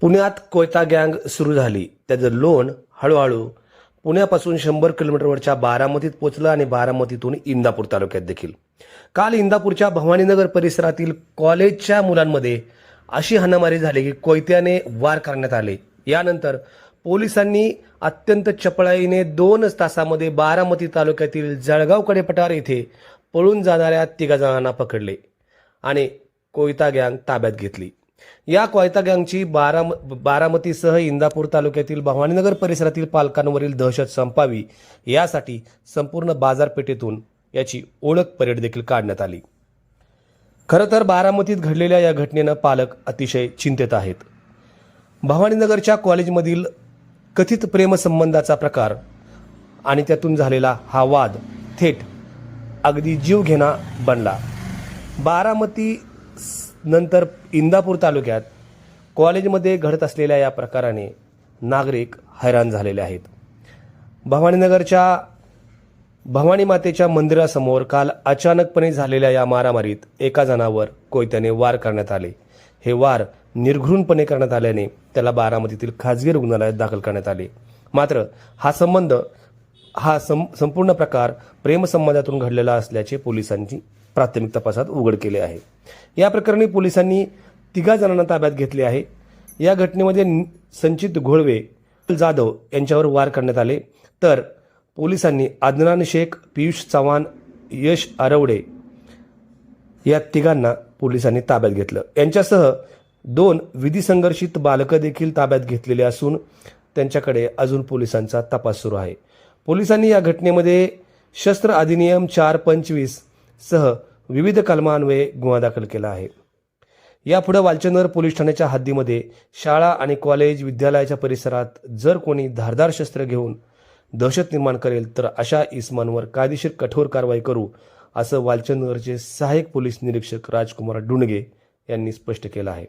पुण्यात कोयता गँग सुरू झाली. त्याचं लोण हळूहळू पुण्यापासून शंभर किलोमीटरवरच्या बारामतीत पोचलं आणि बारामतीतून इंदापूर तालुक्यात देखील. काल इंदापूरच्या भवानीनगर परिसरातील कॉलेजच्या मुलांमध्ये अशी हाणामारी झाली की कोयत्याने वार करण्यात आले. यानंतर पोलिसांनी अत्यंत चपळाईने दोनच तासामध्ये बारामती तालुक्यातील जळगाव कडेपठार येथे पळून जाणाऱ्या तिघा जणांना पकडले आणि कोयता गँग ताब्यात घेतली. या कोयता गँगची बाराम बारामतीसह इंदापूर तालुक्यातील भवानीनगर परिसरातील पालकांवरील दहशत संपावी यासाठी संपूर्ण बाजारपेठेतून याची ओळख परेड देखील काढण्यात आली. खरं तर बारामतीत घडलेल्या या घटनेनं पालक अतिशय चिंतेत आहेत. भवानीनगरच्या कॉलेजमधील कथित प्रेमसंबंधाचा प्रकार आणि त्यातून झालेला हा वाद थेट अगदी जीवघेणा बनला. बारामती नंतर इंदापूर तालुक्यात कॉलेजमध्ये घडत असलेल्या या प्रकाराने नागरिक हैराण झालेले आहेत. भवानीनगरच्या भवानी मातेच्या मंदिरासमोर काल अचानकपणे झालेल्या या मारामारीत एका जणावर कोयत्याने वार करण्यात आले. हे वार निर्घृणपणे करण्यात आल्याने त्याला बारामतीतील खाजगी रुग्णालयात दाखल करण्यात आले. मात्र हा संबंध हा सं संपूर्ण प्रकार प्रेमसंबंधातून घडलेला असल्याचे पोलिसांची प्राथमिक तपासात उघड केले आहे. या प्रकरणी पोलिसांनी तिघा जणांना ताब्यात घेतले आहे. या घटनेमध्ये संचित घोळवे जाधव यांच्यावर वार करण्यात आले. तर पोलिसांनी आदनान शेख पियुष चव्हाण यश आरवडे या तिघांना पोलिसांनी ताब्यात घेतलं. यांच्यासह दोन विधिसंघर्षित बालकं देखील ताब्यात घेतलेले असून त्यांच्याकडे अजून पोलिसांचा तपास सुरू आहे. पोलिसांनी या घटनेमध्ये शस्त्र अधिनियम चार पंचवीस सह विविध कलमान्वये गुन्हा दाखल केला आहे. यापुढे वालचंदर पोलीस ठाण्याच्या हद्दीमध्ये शाळा आणि कॉलेज विद्यालयाच्या परिसरात जर कोणी धारदार शस्त्र घेऊन दहशत निर्माण करेल तर अशा इसमांवर कायदेशीर कठोर कारवाई करू असं वालचंदरचे सहाय्यक पोलीस निरीक्षक राजकुमार डुंडगे यांनी स्पष्ट केलं आहे.